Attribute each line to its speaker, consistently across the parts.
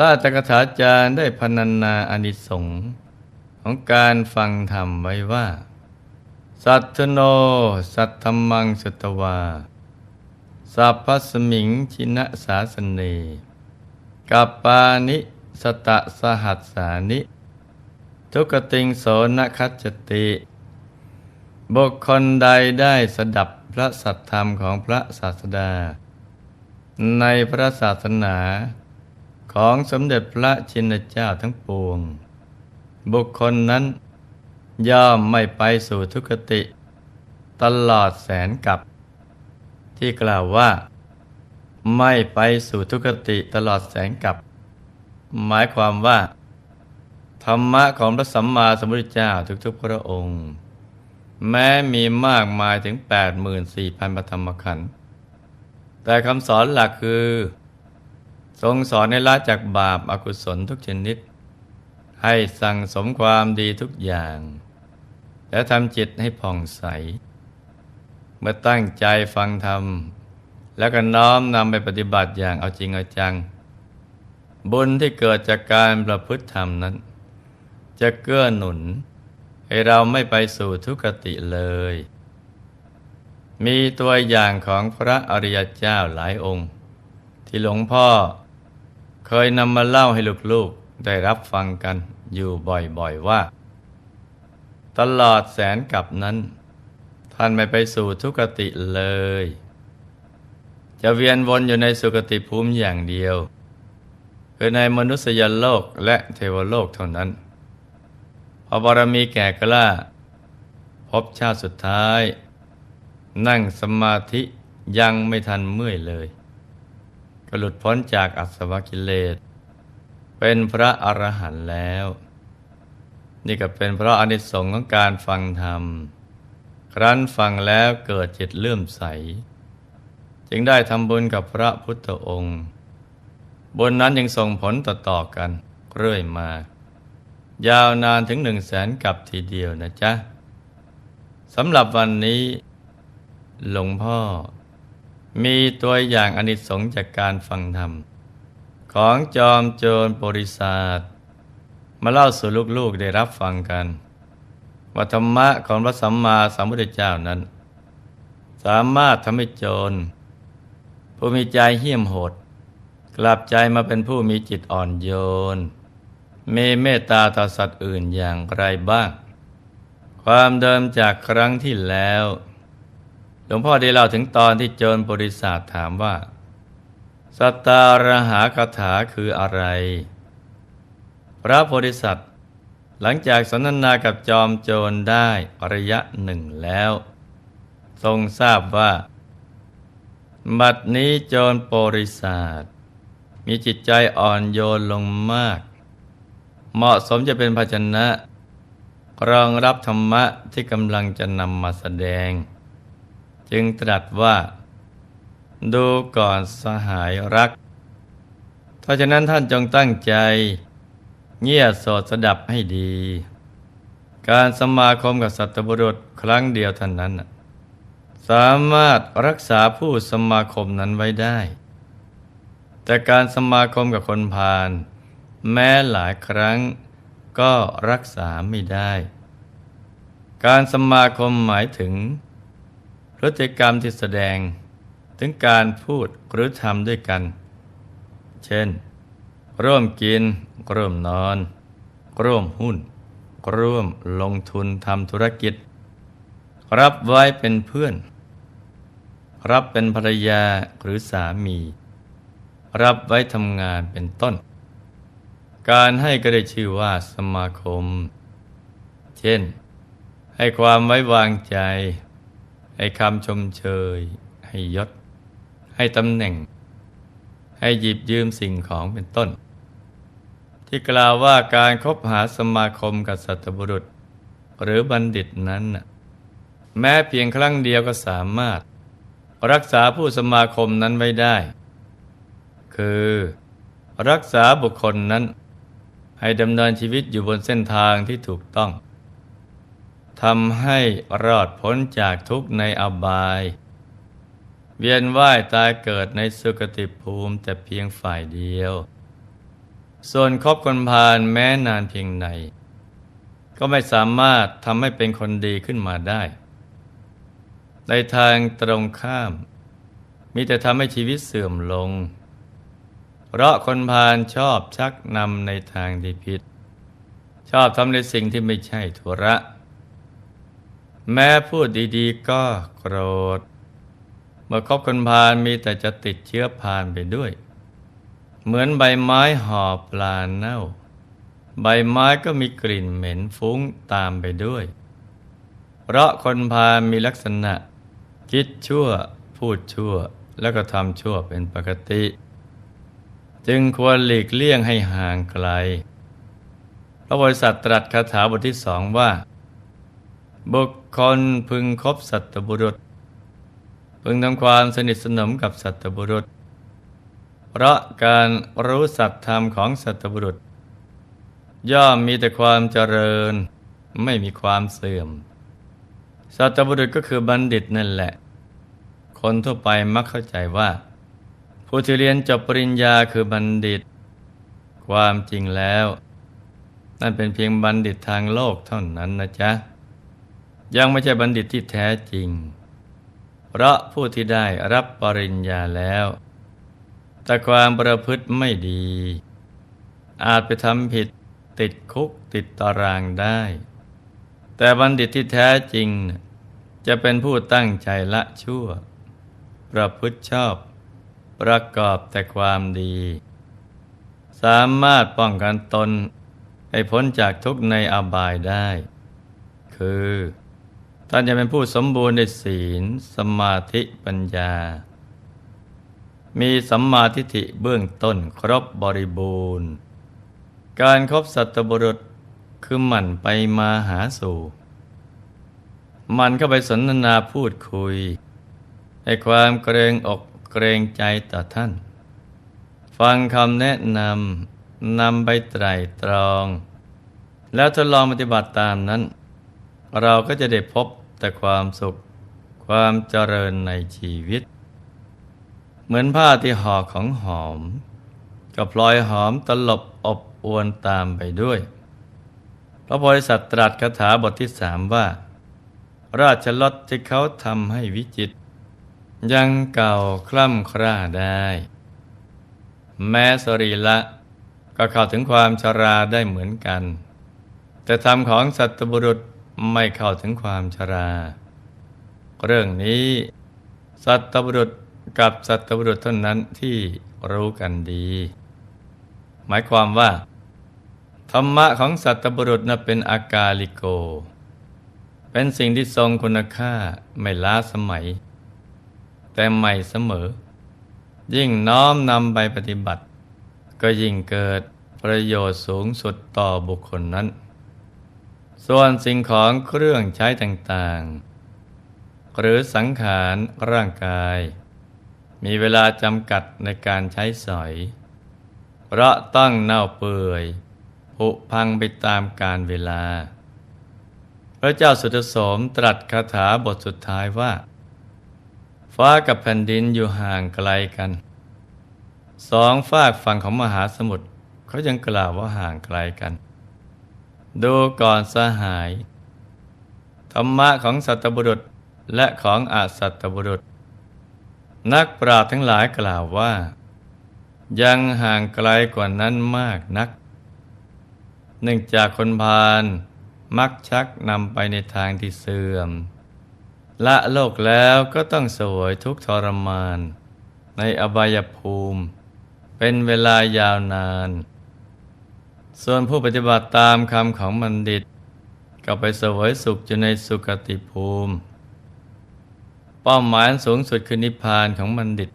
Speaker 1: ระอัตถกถาจารย์ได้พรรณนาอนิสงส์ของการฟังธรรมไว้ว่า สัทโน สัทธมังสุตวาสัพพสมิงชินะสาสเนกัปปานิสตะสหัสสานิ ทุกติงโสนคัจจติ บุคคลใดได้สดับพระสัทธรรมของพระศาสดา ในพระศาสนา ของสมเด็จพระชินเจ้าทั้งปวง บุคคลนั้น ย่อมไม่ไปสู่ทุกติ ตลอดแสนกับ ที่กล่าวว่า ไม่ไปสู่ทุกติตลอดแสนกับ หมายความว่า ธรรมะของพระสัมมาสัมพุทธเจ้าทุกๆพระองค์ แม้มีมากมายถึง 84,000ปรธรรมขันธ์แต่คำสอนหลักคือ ทรงสอนในละจากบาปอากุศลทุกชนิด ให้สั่งสมความดีทุกอย่าง และทำจิตให้ผ่องใส เมื่อตั้งใจฟังธรรม แล้วก็น้อมนำไปปฏิบัติอย่างเอาจริงเอาจัง บุญที่เกิดจากการประพฤติธรรมนั้น จะเกื้อหนุน ให้เราไม่ไปสู่ทุกติเลย มีตัวอย่างของพระอริยเจ้าหลายองค์ ที่หลวงพ่อ เคยนำมาเล่าให้ลูกๆได้รับฟังกันอยู่บ่อยๆว่า ตลอดแสนกับนั้น ท่านไม่ไปสู่ทุกติเลย จะเวียนวนอยู่ในสุกติภูมิอย่างเดียว คือในมนุษยโลกและเทวโลกเท่านั้น พอบารมีแก่กล้า พบชาติสุดท้าย นั่งสมาธิยังไม่ทันเมื่อยเลย ก็หลุดพ้นจากอัศวกิเลส เป็นพระอรหันต์แล้ว นี่ก็เป็นเพราะอนิสงส์ของการฟังธรรม ครั้นฟังแล้วเกิดจิตเลื่อมใส จึงได้ทำบุญกับพระพุทธองค์บุญนั้นยังส่งผลต่อๆกันเรื่อยมา ยาวนานถึงหนึ่งแสนกับทีเดียวนะจ๊ะสำหรับวันนี้ หลวงพ่อ มีตัวอย่างอนิสงส์จากการฟังธรรม ของจอมโจรบริษัทมาเล่าสู่ลูกๆได้รับฟังกันว่าธรรมะของพระสัมมาสัมพุทธเจ้านั้น สามารถทำให้โจร ผู้มีใจเหี้ยมโหด กลับใจมาเป็นผู้มีจิตอ่อนโยนมีเมตตาต่อสัตว์อื่นอย่างไรบ้าง ความเดิมจากครั้งที่แล้ว ลวงพ่อได้เล่าถึงตอนที่โจรบริษัทถามว่า สัตตารหาคาถาคืออะไร พระโพธิสัตว์หลังจากสนทนากับจอมโจรได้ระยะหนึ่งแล้ว ทรงทราบว่า บัดนี้โจรบริษัทมีจิตใจอ่อนโยนลงมาก เหมาะสมจะเป็นภาชนะ รองรับธรรมะที่กำลังจะนำมาแสดง จึงตรัสว่า ดูก่อนสหายรัก เพราะฉะนั้นท่านจงตั้งใจ เงียบโสดสดับให้ดี การสมาคมกับสัตบุรุษครั้งเดียวเท่านั้น สามารถรักษาผู้สมาคมนั้นไว้ได้ แต่การสมาคมกับคนพาลแม้หลายครั้งก็รักษาไม่ได้ การสมาคมหมายถึง พฤติกรรมที่แสดงถึงการพูดหรือทำด้วยกัน เช่น ร่วมกิน ร่วมนอน ร่วมหุ้น ร่วมลงทุนทำธุรกิจ รับไว้เป็นเพื่อน รับเป็นภรรยาหรือสามี รับไว้ทำงานเป็นต้น การให้ก็ได้ชื่อว่าสมาคม เช่น ให้ความไว้วางใจ ให้คำชมเชย ให้ยศ ให้ตำแหน่ง ให้หยิบยืมสิ่งของเป็นต้น ที่กล่าวว่าการคบหาสมาคมกับสัตบุรุษ หรือบัณฑิตนั้น แม้เพียงครั้งเดียวก็สามารถ รักษาผู้สมาคมนั้นไว้ได้ คือรักษาบุคคลนั้น ให้ดำเนินชีวิตอยู่บนเส้นทางที่ถูกต้อง ทำให้รอดพ้นจากทุกข์ในอบาย เวียนว่ายตายเกิดในสุคติภูมิแต่เพียงฝ่ายเดียว ส่วนคบคนพาลแม้นานเพียงไหนก็ไม่สามารถทำให้เป็นคนดีขึ้นมาได้ ในทางตรงข้าม มีแต่ทำให้ชีวิตเสื่อมลง เพราะคนพาลชอบชักนำในทางที่ผิด ชอบทำในสิ่งที่ไม่ใช่ธุระ แม้พูดดีๆ ก็โกรธ เมื่อคบคนพาลมีแต่จะติดเชื้อพาลไปด้วย เหมือนใบไม้ห่อปลาเน่า ใบไม้ก็มีกลิ่นเหม็นฟุ้งตามไปด้วย เพราะคนพาลมีลักษณะ คิดชั่ว พูดชั่วแล้วก็ทำชั่วเป็นปกติ จึงควรหลีกเลี่ยงให้ห่างไกล พระบริษัทตรัสคาถาบทที่สองว่า บุคคลพึงคบสัตบุรุษ พึงทำความสนิทสนมกับสัตบุรุษ เพราะการรู้สัตธรรมของสัตบุรุษ ย่อมมีแต่ความเจริญไม่มีความเสื่อม สัตบุรุษก็คือบัณฑิตนั่นแหละ คนทั่วไปมักเข้าใจว่า ผู้ที่เรียนจบปริญญาคือบัณฑิต ความจริงแล้ว นั่นเป็นเพียงบัณฑิตทางโลกเท่านั้นนะจ๊ะ ยังไม่ใช่บัณฑิตที่แท้จริง เพราะผู้ที่ได้รับปริญญาแล้ว แต่ความประพฤติไม่ดี อาจไปทำผิดติดคุกติดตารางได้ แต่บัณฑิตที่แท้จริง จะเป็นผู้ตั้งใจละชั่ว ประพฤติชอบ ประกอบแต่ความดี สามารถป้องกันตนให้พ้นจากทุกข์ในอบายได้ คือ ท่านจะเป็นผู้สมบูรณ์ในศีล สมาธิปัญญา มีสัมมาทิฏฐิเบื้องต้นครบบริบูรณ์ การครบสัตบุรุษคือหมั่นไปมาหาสู่ มันเข้าไปสนทนาพูดคุยให้ความเกรงอกเกรงใจต่อท่าน ฟังคำแนะนำนำไปไตรตรอง แล้วทดลองปฏิบัติตามนั้น เราก็จะได้พบ แต่ความสุข ความเจริญในชีวิต เหมือนผ้าที่ห่อของหอม ก็พลอยหอมตลบอบอวนตามไปด้วย พระโพธิสัตว์ตรัสคาถาบทที่สามว่า ราชรถที่เขาทำให้วิจิต ยังเก่าคล่ำคร่าได้ แม้สรีละก็เข้าถึงความชราได้เหมือนกัน แต่ธรรมของสัตบุรุษ ไม่เข้าถึงความชรา เรื่องนี้สัตบุรุษกับสัตบุรุษเท่านั้นที่รู้กันดี หมายความว่า ธรรมะของสัตบุรุษนั้นเป็นอากาลิโก เป็นสิ่งที่ทรงคุณค่าไม่ล้าสมัย แต่ใหม่เสมอ ยิ่งน้อมนำไปปฏิบัติ ก็ยิ่งเกิดประโยชน์สูงสุดต่อบุคคลนั้น ส่วนสิ่งของเครื่องใช้ต่างๆ หรือสังขารร่างกาย มีเวลาจำกัดในการใช้สอย เพราะต้องเน่าเปื่อยผุพังไปตามกาลเวลา พระเจ้าสุดโสมตรัสคาถาบทสุดท้ายว่า ฟ้ากับแผ่นดินอยู่ห่างไกลกัน สองฝากฝั่งของมหาสมุทรเขายังกล่าวว่าห่างไกลกัน ดูก่อนสหาย ธรรมะของสัตบุรุษและของอาสัตบุรุษ นักปราชญ์ทั้งหลายกล่าวว่า ยังห่างไกลกว่านั้นมากนัก เนื่องจากคนพาลมักชักนำไปในทางที่เสื่อม ละโลกแล้วก็ต้องสวยทุกทรมาน ในอบายภูมิ เป็นเวลายาวนาน ส่วนผู้ปฏิบัติตามคำของบัณฑิต ก็ไปเสวยสุขอยู่ในสุคติภูมิ เป้าหมายสูงสุดคือนิพพานของบัณฑิต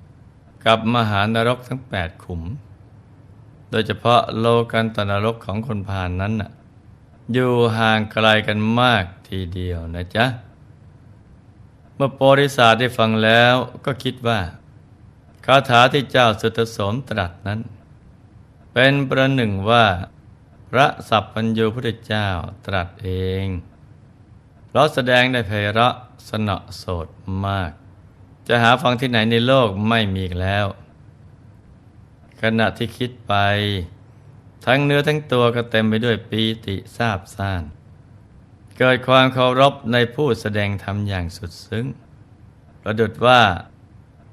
Speaker 1: กับมหานรกทั้งแปดขุม โดยเฉพาะโลกันตนรกของคนพานนั้นน่ะอยู่ห่างไกลกันมากทีเดียวนะจ๊ะ เมื่อโปริศาได้ฟังแล้วก็คิดว่าคาถาที่เจ้าสุตโสมตรัสนั้น เป็นประหนึ่งว่า พระสัพพัญญูพุทธเจ้าตรัสเอง เพราะแสดงได้ไพเราะสนอโสดมาก จะหาฟังที่ไหนในโลกไม่มีแล้ว ขณะที่คิดไป ทั้งเนื้อทั้งตัวก็เต็มไปด้วยปีติซาบซ่าน เกิดความเคารพในผู้แสดงธรรมอย่างสุดซึ้ง ประดุดว่า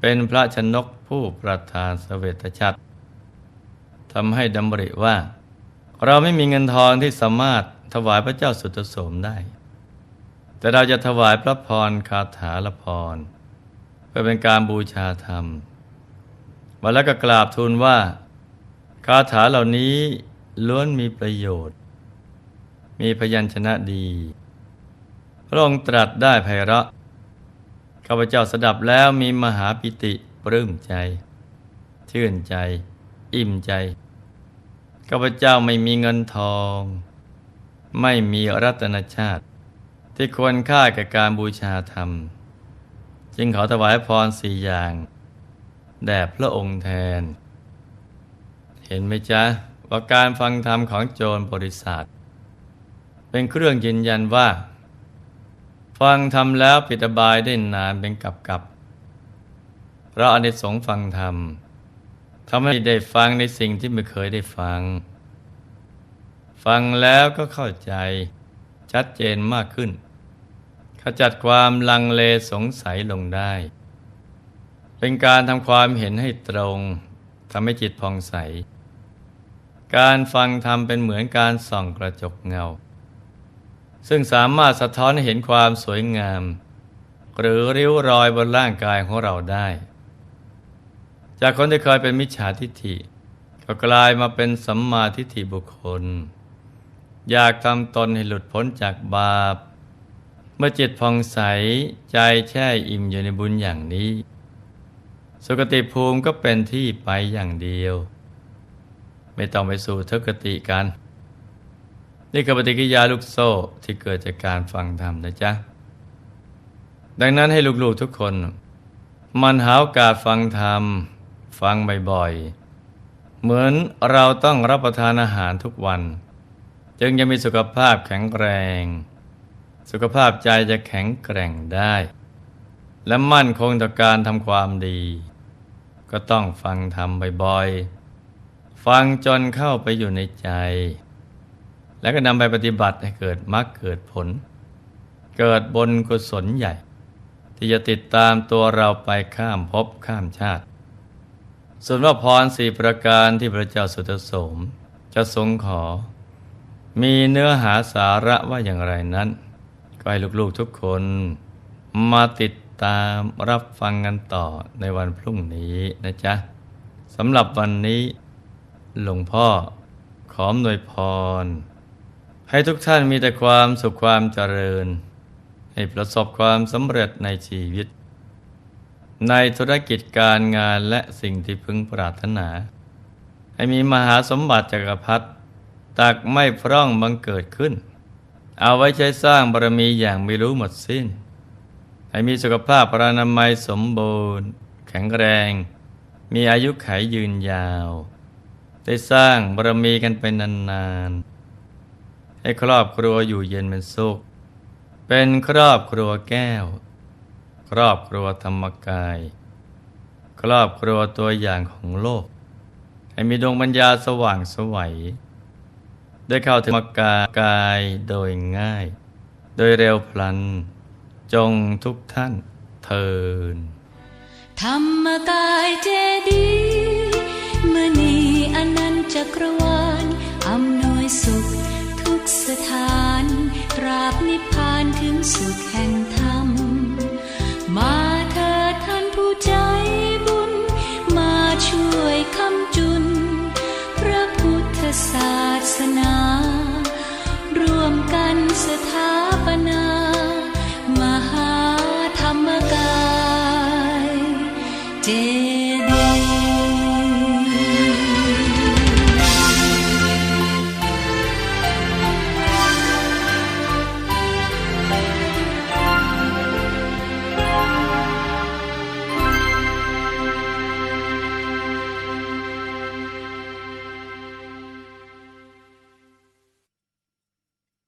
Speaker 1: เป็นพระชนกผู้ประทานสเวตฉัตรทำให้ดำริว่า เราไม่มีเงินทองที่สามารถถวายพระเจ้าสุตโสมได้ แต่เราจะถวายพระพรคาถาละพรเพื่อเป็นการบูชาธรรมวันแล้วก็กราบทูลว่า คาถาเหล่านี้ล้วนมีประโยชน์ มีพยัญชนะดี พระองค์ตรัสได้ไพเราะข้าพเจ้าสดับแล้วมีมหาปิติปลื้มใจ ชื่นใจ อิ่มใจ ข้าพเจ้าไม่มีเงินทอง ไม่มีรัตนชาติ ที่ควรค่าแก่การบูชาธรรม จึงขอถวายพรสี่อย่าง แด่พระองค์แทน เห็นไหมจ๊ะ ว่าการฟังธรรมของโจรบริษัทเป็นเครื่องยืนยันว่า ฟังธรรมแล้วปิดบายได้นานเป็นกับกับเพราะอนิสงส์ฟังธรรม ทำให้ได้ฟังในสิ่งที่ไม่เคยได้ฟัง ฟังแล้วก็เข้าใจชัดเจนมากขึ้น ขจัดความลังเลสงสัยลงได้ เป็นการทำความเห็นให้ตรงทำให้จิตผ่องใส การฟังธรรมเป็นเหมือนการส่องกระจกเงา ซึ่งสามารถสะท้อนให้เห็นความสวยงาม หรือริ้วรอยบนร่างกายของเราได้ จากคนที่เคยเป็นมิจฉาทิฏฐิ ก็กลายมาเป็นสัมมาทิฏฐิบุคคล อยากทำตนให้หลุดพ้นจากบาป เมื่อจิตผ่องใสใจแช่อิ่มอยู่ในบุญอย่างนี้ สุคติภูมิก็เป็นที่ไปอย่างเดียว ไม่ต้องไปสู่ทุกติกัน นี่คือปฏิกิริยาลูกโซ่ที่เกิดจากการฟังธรรมนะจ๊ะ ดังนั้นให้ลูกๆทุกคน มันหาโอกาสฟังธรรม ฟังบ่อยๆ เหมือนเราต้องรับประทานอาหารทุกวัน จึงจะมีสุขภาพแข็งแรง สุขภาพใจจะแข็งแกร่งได้ และมั่นคงต่อการทำความดี ก็ต้องฟังธรรมบ่อยๆ ฟังจนเข้าไปอยู่ในใจ แล้วก็นำไปปฏิบัติให้เกิดมรรคเกิดผล เกิดบนกุศลใหญ่ ที่จะติดตามตัวเราไปข้ามภพข้ามชาติ ส่วนว่าพรสี่ประการที่พระเจ้าสุตโสม จะทรงขอ มีเนื้อหาสาระว่าอย่างไรนั้น ก็ให้ลูกๆทุกคนมาติดตามรับฟังกันต่อในวันพรุ่งนี้นะจ๊ะสำหรับวันนี้หลวงพ่อขอมหน่วยพร ให้ทุกท่านมีแต่ความสุขความเจริญ ให้ประสบความสำเร็จในชีวิต ในธุรกิจการงานและสิ่งที่พึงปรารถนา ให้มีมหาสมบัติจักรพรรดิตักไม่พร่องบังเกิดขึ้น เอาไว้ใช้สร้างบารมีอย่างไม่รู้หมดสิ้น ให้มีสุขภาพพรานามัยสมบูรณ์ แข็งแรง มีอายุขัยยืนยาว ได้สร้างบารมีกันไปนานๆ ให้ครอบครัวอยู่เย็นเป็นสุข เป็นครอบครัวแก้ว ครอบครัวธรรมกาย ครอบครัวตัวอย่างของโลก ให้มีดวงปัญญาสว่างสวัยได้เข้าถึงมรรคกายโดยง่าย โดยเร็วพลัน จงทุกท่านเทิน
Speaker 2: ธรรมกายเจดีย์มณีอนันต์จักรวาลอำนวยสุข ทุกสถานตราบนิพพานถึงสุขแห่ง ศาสนา ร่วมกันสถาปนามหาธรรมกายเจ